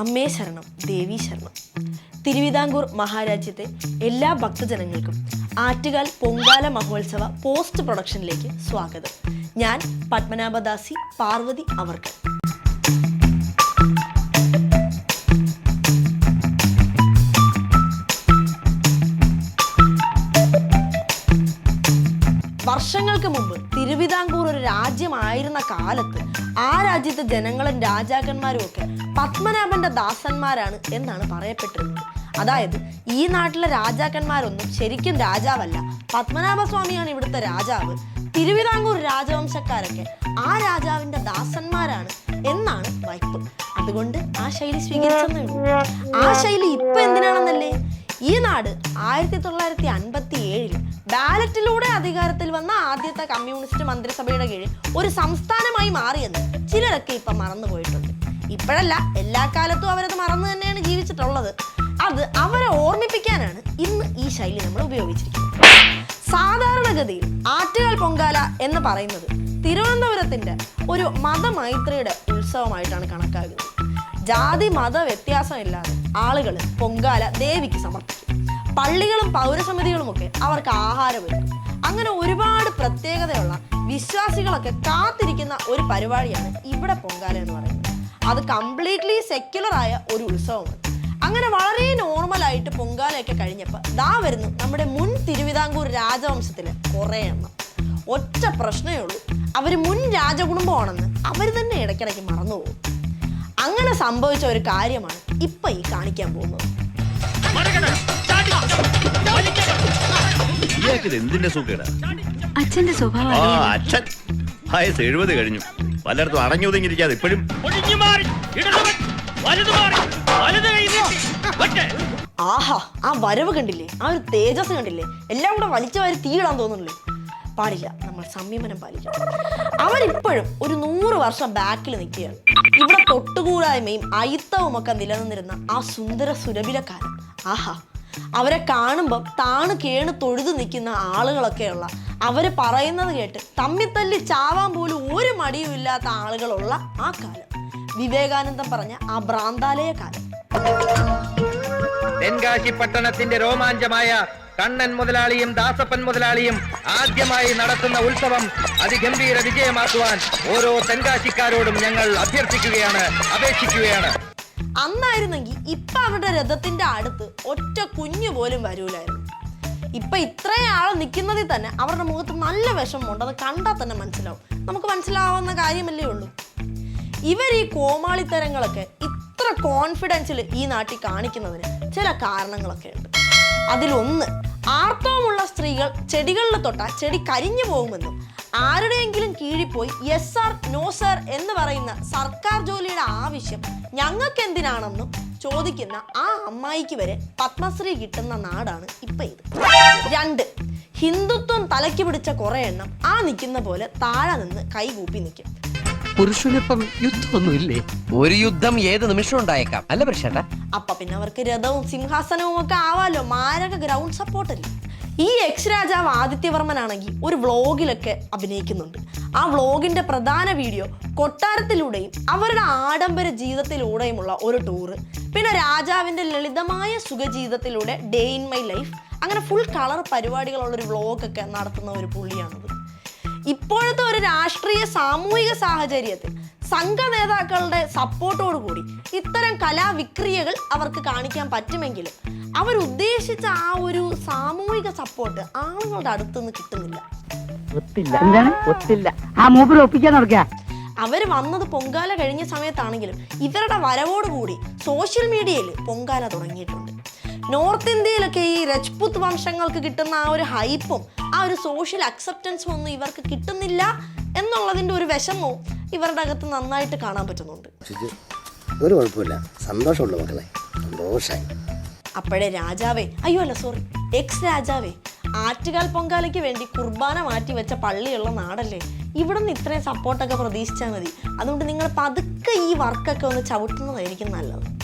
അമ്മേ ശരണം ദേവി ശരണം. തിരുവിതാംകൂർ മഹാരാജ്യത്തെ എല്ലാ ഭക്തജനങ്ങൾക്കും ആറ്റുകാൽ പൊങ്കാല മഹോത്സവ പോസ്റ്റ് പ്രൊഡക്ഷനിലേക്ക് സ്വാഗതം. ഞാൻ പത്മനാഭദാസി പാർവതി അവർക്കൽ തിരുവിതാംകൂർ ഒരു രാജ്യമായിരുന്ന കാലത്ത് ആ രാജ്യത്തെ ജനങ്ങളും രാജാക്കന്മാരും ഒക്കെ പത്മനാഭന്റെ ദാസന്മാരാണ് എന്നാണ് പറയപ്പെട്ടിരുന്നത്. അതായത് ഈ നാട്ടിലെ രാജാക്കന്മാരൊന്നും ശരിക്കും രാജാവല്ല. പത്മനാഭസ്വാമിയാണ് ഇവിടുത്തെ രാജാവ്. തിരുവിതാംകൂർ രാജവംശക്കാരൊക്കെ ആ രാജാവിന്റെ ദാസന്മാരാണ് എന്നാണ് വൈപ്പ് അതുകൊണ്ട് ആ ശൈലി സ്വീകരിച്ചെന്നേ ഉള്ളൂ. ആ ശൈലി ഇപ്പൊ എന്തിനാണെന്നല്ലേ? ഈ നാട് ആയിരത്തി തൊള്ളായിരത്തി അൻപത്തി ഏഴിൽ ബാലറ്റിലൂടെ അധികാരത്തിൽ വന്ന ആദ്യത്തെ കമ്മ്യൂണിസ്റ്റ് മന്ത്രിസഭയുടെ കീഴിൽ ഒരു സംസ്ഥാനമായി മാറിയെന്ന് ചിലരൊക്കെ ഇപ്പം മറന്നുപോയിട്ടുണ്ട് ഇപ്പോഴല്ല എല്ലാ കാലത്തും അവരത് മറന്നു തന്നെയാണ് ജീവിച്ചിട്ടുള്ളത്. അത് അവരെ ഓർമ്മിപ്പിക്കാനാണ് ഇന്ന് ഈ ശൈലി നമ്മൾ ഉപയോഗിച്ചിരിക്കുന്നത്. സാധാരണഗതിയിൽ ആറ്റുകാൽ പൊങ്കാല എന്ന് പറയുന്നത് തിരുവനന്തപുരത്തിന്റെ ഒരു മതമൈത്രിയുടെ ഉത്സവമായിട്ടാണ് കണക്കാക്കുന്നത്. ജാതി മത വ്യത്യാസമില്ലാതെ ആളുകൾ പൊങ്കാല ദേവിക്ക് സമർപ്പിക്കും. പള്ളികളും പൗരസമിതികളുമൊക്കെ അവർക്ക് ആഹാരം ഒരുക്കും. അങ്ങനെ ഒരുപാട് പ്രത്യേകതയുള്ള വിശ്വാസികളൊക്കെ കാത്തിരിക്കുന്ന ഒരു പരിപാടിയാണ് ഇവിടെ പൊങ്കാല എന്ന് പറയുന്നത്. അത് കംപ്ലീറ്റ്ലി സെക്യുലർ ആയ ഒരു ഉത്സവമാണ്. അങ്ങനെ വളരെ നോർമലായിട്ട് പൊങ്കാലയൊക്കെ കഴിഞ്ഞപ്പോൾ ദാ വരുന്നു നമ്മുടെ മുൻ തിരുവിതാംകൂർ രാജവംശത്തിലെ കുറേ എണ്ണം. ഒറ്റ പ്രശ്നമേ ഉള്ളൂ. അവർ മുൻ രാജകുടുംബമാണെന്ന് അവർ തന്നെ ഇടയ്ക്കിടയ്ക്ക് മറന്നുപോകും. അങ്ങനെ സംഭവിച്ച ഒരു കാര്യമാണ് ഇപ്പൊ ഈ കാണിക്കാൻ പോകുന്നത്. എന്തിന്റെ സുഖേടാ അച്ഛന്റെ സ്വഭാവം ആ അച്ഛൻ. വയസ്സ് എഴുപത് കഴിഞ്ഞു. പലയിടത്തും അടഞ്ഞു ഒതുങ്ങിയിരിക്കാതെ ഇപ്പോഴും ഒഴിഞ്ഞു മാറി ഇടതുവൻ വലതു മാറി വലത് കൈ ആഹാ ആ വരവ് കണ്ടില്ലേ? ആ ഒരു തേജസ് കണ്ടില്ലേ? എല്ലാം കൂടെ വലിച്ചു വാരി തീയിടാൻ തോന്നുന്നില്ലേ പാടില്ല. നമ്മൾ സംയമനം പാലിക്കണം. അവരിപ്പോഴും ഒരു നൂറ് വർഷം ബാക്കിൽ നിൽക്കുകയാണ്. ഇവിടെ തൊട്ടുകൂടായ്മയും അയിത്തവും ഒക്കെ നിലനിന്നിരുന്ന ആ സുന്ദര സുരഭിലക്കാരൻ. ആഹാ. അവരെ കാണുമ്പം താണു കേണ് തൊഴുതു നിൽക്കുന്ന ആളുകളൊക്കെയുള്ള അവർ പറയുന്നത് കേട്ട് തമ്മിത്തല്ലി ചാവാൻ പോലും ഒരു മടിയും ഇല്ലാത്ത ആളുകളുള്ള ആ കാലം. വിവേകാനന്ദം പറഞ്ഞ ആ ഭ്രാന്താലയ കാലം. തെൻകാശി പട്ടണത്തിന്റെ രോമാഞ്ചമായ കണ്ണൻ മുതലാളിയും ദാസപ്പൻ മുതലാളിയും ആദ്യമായി നടത്തുന്ന ഉത്സവം അതിഗംഭീര വിജയമാക്കുവാൻ ഓരോ തെങ്കാശിക്കാരോടും ഞങ്ങൾ അഭ്യർത്ഥിക്കുകയാണ് അപേക്ഷിക്കുകയാണ്. അന്നായിരുന്നെങ്കിൽ ഇപ്പൊ അവരുടെ രഥത്തിന്റെ അടുത്ത് ഒറ്റ കുഞ്ഞു പോലും വരൂലായിരുന്നു. ഇപ്പൊ ഇത്രയും ആൾ നിൽക്കുന്നതിൽ തന്നെ അവരുടെ മുഖത്ത് നല്ല വിഷമമുണ്ട്. അത് കണ്ടാൽ തന്നെ മനസ്സിലാവും. നമുക്ക് മനസ്സിലാവുന്ന കാര്യമല്ലേ ഉള്ളൂ. ഇവർ ഈ കോമാളിത്തരങ്ങളൊക്കെ ഇത്ര കോൺഫിഡൻസിൽ ഈ നാട്ടിൽ കാണിക്കുന്നതിന് ചില കാരണങ്ങളൊക്കെ ഉണ്ട്. അതിലൊന്ന് ആർത്തവമുള്ള സ്ത്രീകൾ ചെടികളിൽ തൊട്ടാൽ ചെടി കരിഞ്ഞു പോകുമെന്നും ആരുടെയെങ്കിലും കീഴിപ്പോയി യെസ് ആർ നോ സാർ എന്ന് പറയുന്ന സർക്കാർ ജോലിയുടെ ആവശ്യം ഞങ്ങൾക്ക് എന്തിനാണെന്നും ചോദിക്കുന്ന ആ അമ്മായിക്ക് വരെ പത്മശ്രീ കിട്ടുന്ന നാടാണ് ഇപ്പൊ ഇത്. രണ്ട് ഹിന്ദുത്വം തലയ്ക്ക് പിടിച്ച കുറെ എണ്ണം ആ നിൽക്കുന്ന പോലെ താഴെ നിന്ന് കൈകൂപ്പി നിൽക്കും. പുരുഷനിപ്പം യുദ്ധമൊന്നുമില്ലേ? ഒരു യുദ്ധം ഏത് നിമിഷം ഉണ്ടായേക്കാം? അല്ല പ്രശ്നം അപ്പൊ പിന്നെ അവർക്ക് രഥവും സിംഹാസനവും ഒക്കെ ആവാലോ? മാരക ഗ്രൗണ്ട് സപ്പോർട്ട് അല്ലേ? ഈ എക്സ് രാജാവ് ആദിത്യവർമ്മനാണെങ്കിൽ ഒരു വ്ളോഗിലൊക്കെ അഭിനയിക്കുന്നുണ്ട്. ആ വ്ളോഗിന്റെ പ്രധാന വീഡിയോ കൊട്ടാരത്തിലൂടെയും അവരുടെ ആഡംബര ജീവിതത്തിലൂടെയുമുള്ള ഒരു ടൂറ് പിന്നെ രാജാവിന്റെ ലളിതമായ സുഖജീവിതത്തിലൂടെ ഡേ ഇൻ മൈ ലൈഫ് അങ്ങനെ ഫുൾ കളർ പരിപാടികളുള്ള ഒരു വ്ളോഗൊക്കെ നടത്തുന്ന ഒരു പുള്ളിയാണത്. ഇപ്പോഴത്തെ ഒരു രാഷ്ട്രീയ സാമൂഹിക സാഹചര്യത്തിൽ സംഘ നേതാക്കളുടെ സപ്പോർട്ടോടു കൂടി ഇത്തരം കലാവിക്രിയകൾ അവർക്ക് കാണിക്കാൻ പറ്റുമെങ്കിലും അവരുദ്ദേശിച്ച ആ ഒരു സാമൂഹിക സപ്പോർട്ട് ആളുകളുടെ അടുത്തുനിന്ന് കിട്ടുന്നില്ല. അവർ വന്നത് പൊങ്കാല കഴിഞ്ഞ സമയത്താണെങ്കിലും ഇവരുടെ വരവോടുകൂടി സോഷ്യൽ മീഡിയയിൽ പൊങ്കാല തുടങ്ങിയിട്ടുണ്ട്. നോർത്ത് ഇന്ത്യയിലൊക്കെ ഈ രജ്പുത് വംശങ്ങൾക്ക് കിട്ടുന്ന ആ ഒരു ഹൈപ്പും ആ ഒരു സോഷ്യൽ അക്സെപ്റ്റൻസും ഒന്നും ഇവർക്ക് കിട്ടുന്നില്ല എന്നുള്ളതിന്റെ ഒരു വിഷമവും ഇവരുടെ അകത്ത് നന്നായിട്ട് കാണാൻ പറ്റുന്നുണ്ട്. ഒരു കുഴപ്പമില്ല. സന്തോഷമുള്ള മക്കളെ. സന്തോഷമായി അപ്പോഴേ രാജാവേ അയ്യോ അല്ല സോറി എക്സ് രാജാവേ ആറ്റുകാൽ പൊങ്കാലയ്ക്ക് വേണ്ടി കുർബാന മാറ്റി വെച്ച പള്ളിയുള്ള നാടല്ലേ? ഇവിടെ നിന്ന് ഇത്രയും സപ്പോർട്ടൊക്കെ പ്രതീക്ഷിച്ചാൽ മതി. അതുകൊണ്ട് നിങ്ങൾ പതുക്കെ ഈ വർക്കൊക്കെ ഒന്ന് ചവിട്ടുന്നതായിരിക്കും നല്ലത്.